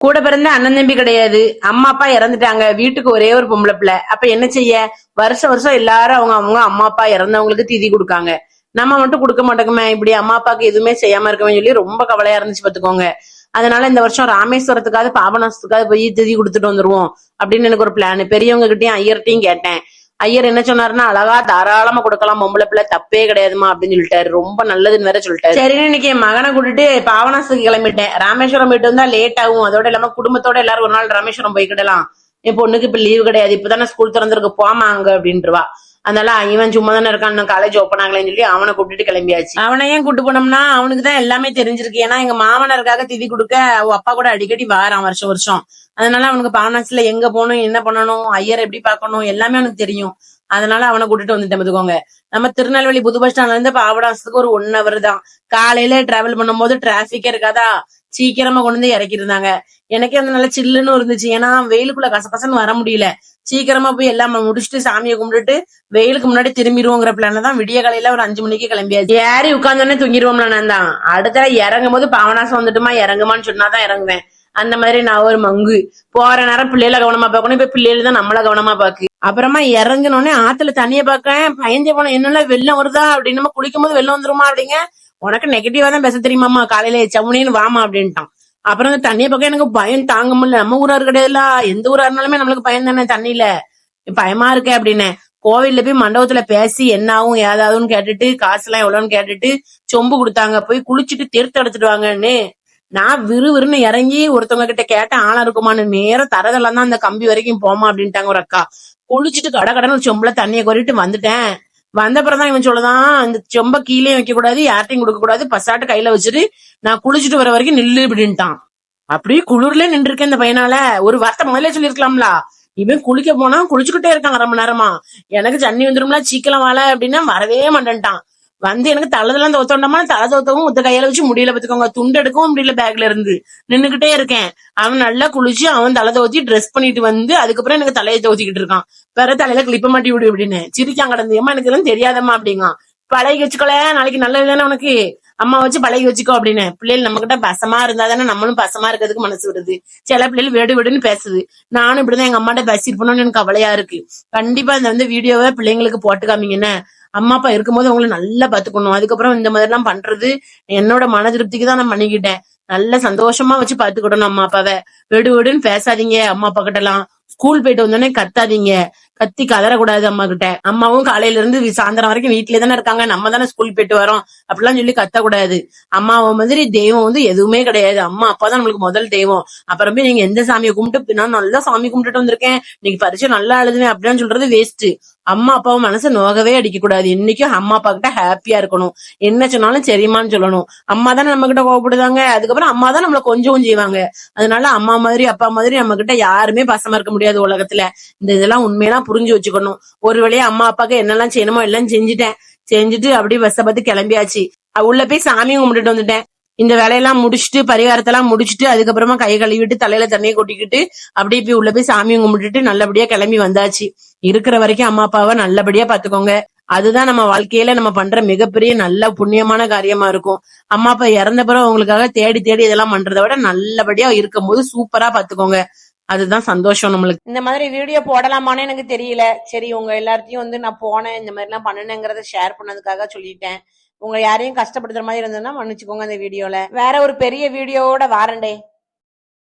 கூட பிறந்த அண்ணன் தம்பி கிடையாது. அம்மா அப்பா இறந்துட்டாங்க. வீட்டுக்கு ஒரே ஒரு பொம்பளை பிள்ளை. அப்ப என்ன செய்ய? வருஷம் வருஷம் எல்லாரும் அவங்க அவங்க அம்மா அப்பா இறந்தவங்களுக்கு திதி கொடுக்காங்க. நம்ம மட்டும் கொடுக்க மாட்டோமே. இப்படி அம்மா அப்பாவுக்கு எதுவுமே செய்யாம இருக்கவே சொல்லி ரொம்ப கவலையா இருந்துச்சு பாத்துக்கோங்க அதனால இந்த வருஷம் ராமேஸ்வரத்துக்காவது பாபநாசத்துக்காவது போய் திதி கொடுத்துட்டு வந்துருவோம் அப்படின்னு எனக்கு ஒரு பிளான் பெரியவங்க கிட்டயும் ஐயர்கிட்டயும் கேட்டேன். ஐயர் என்ன சொன்னாருன்னா அழகா தாராளமா கொடுக்கலாம் பொம்பளை பிள்ளை தப்பே கிடையாதுமா அப்படின்னு சொல்லிட்டாரு. ரொம்ப நல்லதுன்னு வேற சொல்லிட்டாரு. சரி இன்னைக்கு என் மகனை கூட்டிட்டு பாவனாசுக்கு கிளம்பிட்டேன். ராமேஸ்வரம் போயிட்டு வந்தா லேட் ஆகும். அதோட இல்லாம குடும்பத்தோட எல்லாரும் ஒரு நாள் ராமேஸ்வரம் போய்க்கிடலாம். என் பொண்ணுக்கு இப்ப லீவு கிடையாது. இப்பதானே ஸ்கூல் திறந்திருக்கு. போமா அங்க அப்படின்றவா. அதனால இவன் சும்மா தானே இருக்கான் காலேஜ் ஓப்பன் ஆகலன்னு சொல்லி அவனை கூட்டிட்டு கிளம்பியாச்சு. அவனை ஏன் கூட்டு போனோம்னா அவனுக்கு தான் எல்லாமே தெரிஞ்சிருக்கு. ஏன்னா எங்க மாமனருக்காக திதி கொடுக்க அவ அப்பா கூட அடிக்கடி வாரான் வருஷம் வருஷம். அதனால அவனுக்கு பாவனாசுல எங்க போகணும் என்ன பண்ணணும் ஐயர் எப்படி பாக்கணும் எல்லாமே அவனுக்கு தெரியும். அதனால அவனை கூட்டிட்டு வந்துட்டேன் பாத்துக்கோங்க நம்ம திருநெல்வேலி புது பஸ் ஸ்டாண்ட்ல இருந்து பாவடாசத்துக்கு ஒரு ஒன் ஹவர் தான். காலையில டிராவல் பண்ணும்போது டிராபிக்கே இருக்காதா? சீக்கிரமா கொண்டு வந்து இறக்கிருந்தாங்க எனக்கே அந்த நல்ல சில்லுன்னு இருந்துச்சு. ஏன்னா வெயிலுக்குள்ள கசகசன்னு வர முடியல. சீக்கிரமா போய் எல்லாம் முடிச்சுட்டு சாமியை கும்பிட்டுட்டு வெயிலுக்கு முன்னாடி திரும்பிடுவோங்கிற பிளான்ல தான் விடிய காலையில ஒரு அஞ்சு மணிக்கு கிளம்பியாச்சு. ஏறி உட்காந்தோடனே தூங்கிடுவோம்ல நான் தான். அடுத்த இறங்கும் போது பாவனாசம் வந்துட்டுமா இறங்குமான்னு சொன்னாதான் இறங்குவேன். அந்த மாதிரி நான் ஒரு மங்கு. போற நேரம் பிள்ளைகளை கவனமா பாக்கணும் இப்ப பிள்ளைகள் தான் நம்மள கவனமா பாக்கு அப்புறமா இறங்கினோடனே ஆத்துல தண்ணிய பாக்கேன் பயந்தே போனேன். என்னென்ன வெள்ளம் வருதா? அப்படின்னு நம்ம குளிக்கும் போது வெள்ளம் வந்துருமா அப்படிங்க. உனக்கு நெகட்டிவா தான் பேச தெரியுமாமா காலையில சவுனின்னு வாமா அப்படின்ட்டான். அப்புறம் அந்த தண்ணிய பக்கம் எனக்கு பயம் தாங்க முடியல. நம்ம ஊரா கிடையாதுல எந்த ஊரா இருந்தாலுமே நம்மளுக்கு பயம் தானே தண்ணியில? பயமா இருக்கே அப்படின்னு. கோவில்ல போய் மண்டபத்துல பேசி என்ன ஆகும் ஏதாவதுன்னு கேட்டுட்டு காசு எல்லாம் எவ்வளவுன்னு கேட்டுட்டு சொம்பு கொடுத்தாங்க. போய் குளிச்சுட்டு தீர்த்து எடுத்துட்டு வாங்கன்னு நான் விறுவிறுன்னு இறங்கி ஒருத்தவங்க கிட்ட கேட்டேன் ஆளா இருக்குமான்னு. நேரம் தரதெல்லாம் தான் அந்த கம்பி வரைக்கும் போமா அப்படின்ட்டாங்க ஒரு அக்கா. குளிச்சுட்டு கடை கடன்னு சொம்புல தண்ணியை கொறிட்டு வந்துட்டேன். வந்த பிறகுதான் இவன் சொல்லதான் இந்த சொம்ப கீழே வைக்க கூடாது யார்ட்டையும் கொடுக்க கூடாது பசாட்டு கையில வச்சுட்டு நான் குளிச்சுட்டு வர வரைக்கும் நில்லு அப்படின்ட்டான் அப்படியே குளிர்ல நின்று இருக்கேன் இந்த பையனால. ஒரு வார்த்தை முதல்ல சொல்லிருக்கலாம்ல இவன் குளிக்க போனா குளிச்சுக்கிட்டே இருக்கான் அரை மணி நேரமா. எனக்கு தண்ணி வந்துரும்ல சீக்கிரம் வாழ அப்படின்னா வரவே மாட்டேன்ட்டான். வந்து எனக்கு தலைதெல்லாம் தோத்தோண்டமா தலை தோத்தவும் ஒத்த கையில வச்சு முடியல பாத்துக்கோங்க. துண்டு எடுக்கவும் முடியல பேக்ல இருந்து. நின்னுகிட்டே இருக்கேன். அவன் நல்லா குளிச்சு அவன் தலை தோத்தி ட்ரெஸ் பண்ணிட்டு வந்து அதுக்கப்புறம் எனக்கு தலையை தோத்திக்கிட்டு இருக்கான். வேற தலையில கிளிப்ப மாட்டி விடு அப்படின்னு. சிரிக்கான் கடந்தியம்மா எனக்கு எல்லாம் தெரியாதம்மா அப்படிங்க. பழகி வச்சுக்கோல நாளைக்கு நல்லது தானே உனக்கு? அம்மா வச்சு பழகி வச்சுக்கோ அப்படின்னு. பிள்ளைகள் நம்ம கிட்ட பசமா இருந்தா தானே நம்மளும் பசமா இருக்கிறதுக்கு மனசு வருது. சில பிள்ளைகள் விடு விடுன்னு பேசுது. நானும் இப்படிதான் எங்க அம்மாட்ட பேசிட்டு போனோம்னு எனக்கு கவலையா இருக்கு. கண்டிப்பா இந்த வந்து வீடியோவை பிள்ளைங்களுக்கு போட்டு காமிங்கன்னு அம்மா அப்பா இருக்கும்போது அவங்களை நல்லா பாத்துக்கணும் அதுக்கப்புறம் இந்த மாதிரி எல்லாம் பண்றது என்னோட மன திருப்திக்கு தான் நான் பண்ணிக்கிட்டேன். நல்ல சந்தோஷமா வச்சு பாத்துக்கிடணும் அம்மா அப்பாவை. விடு விடுன்னு பேசாதீங்க. அம்மா அப்பா கிட்ட எல்லாம் ஸ்கூல் போயிட்டு வந்தோடனே கத்தாதீங்க. கத்தி கதறக்கூடாது அம்மா கிட்ட அம்மாவும் காலையில இருந்து சாயந்தரம் வரைக்கும் வீட்லயே தானே இருக்காங்க. நம்ம தானே ஸ்கூல் போயிட்டு வரோம். அப்படிலாம் சொல்லி கத்தக்கூடாது. அம்மாவை மாதிரி தெய்வம் வந்து எதுவுமே கிடையாது. அம்மா அப்பா தான் நம்மளுக்கு முதல் தெய்வம். அப்புறமே நீங்க எந்த சாமியை கும்பிட்டு நான் நல்லா சாமி கும்பிட்டுட்டு வந்திருக்கேன். இன்னைக்கு பரிச்சை நல்லா எழுதுவேன் அப்படின்னு சொல்றது வேஸ்ட் அம்மா அப்பாவும் மனசு நோகவே அடிக்க கூடாது என்னைக்கும் அம்மா அப்பா கிட்ட ஹாப்பியா இருக்கணும். என்ன சொன்னாலும் சரிம்மான்னு சொல்லணும். அம்மா தானே நம்ம கிட்ட கோவப்படுதாங்க? அதுக்கப்புறம் அம்மா தான் நம்மள கொஞ்சம் செய்வாங்க. அதனால அம்மா மாதிரி அப்பா மாதிரி நம்ம கிட்ட யாருமே பசமா இருக்க முடியாது உலகத்துல. இந்த இதெல்லாம் உண்மையெல்லாம் புரிஞ்சு வச்சுக்கணும். ஒரு வழியா அம்மா அப்பாக்கு என்னெல்லாம் செய்யணுமோ எல்லாம் செஞ்சுட்டேன். செஞ்சுட்டு அப்படியே பஸ்ஸை பார்த்து கிளம்பியாச்சு உள்ள போய் சாமி கும்பிட்டுட்டு வந்துட்டேன். இந்த வேலையெல்லாம் முடிச்சுட்டு பரிகாரத்தெல்லாம் முடிச்சுட்டு அதுக்கப்புறமா கை கழுவிட்டு தலையில தண்ணியை கொட்டிக்கிட்டு அப்படியே போய் உள்ள போய் சாமி கும்பிட்டுட்டு நல்லபடியா கிளம்பி வந்தாச்சு. இருக்கிற வரைக்கும் அம்மா அப்பாவை நல்லபடியா பாத்துக்கோங்க அதுதான் நம்ம வாழ்க்கையில நம்ம பண்ற மிகப்பெரிய நல்ல புண்ணியமான காரியமா இருக்கும். அம்மா அப்பா இறந்த பிறகு உங்களுக்காக தேடி தேடி இதெல்லாம் பண்றதை விட நல்லபடியா இருக்கும் போது சூப்பரா பாத்துக்கோங்க அதுதான் சந்தோஷம் நம்மளுக்கு. இந்த மாதிரி வீடியோ போடலாமான்னு எனக்கு தெரியல. சரி உங்க எல்லாத்தையும் வந்து நான் போனேன் இந்த மாதிரி எல்லாம் பண்ணுனேங்கிறத ஷேர் பண்ணதுக்காக சொல்லிட்டேன். உங்க யாரையும் கஷ்டப்படுத்துற மாதிரி இருந்ததுன்னா மன்னிச்சுக்கோங்க அந்த வீடியோல வேற ஒரு பெரிய வீடியோவோட வாரண்டே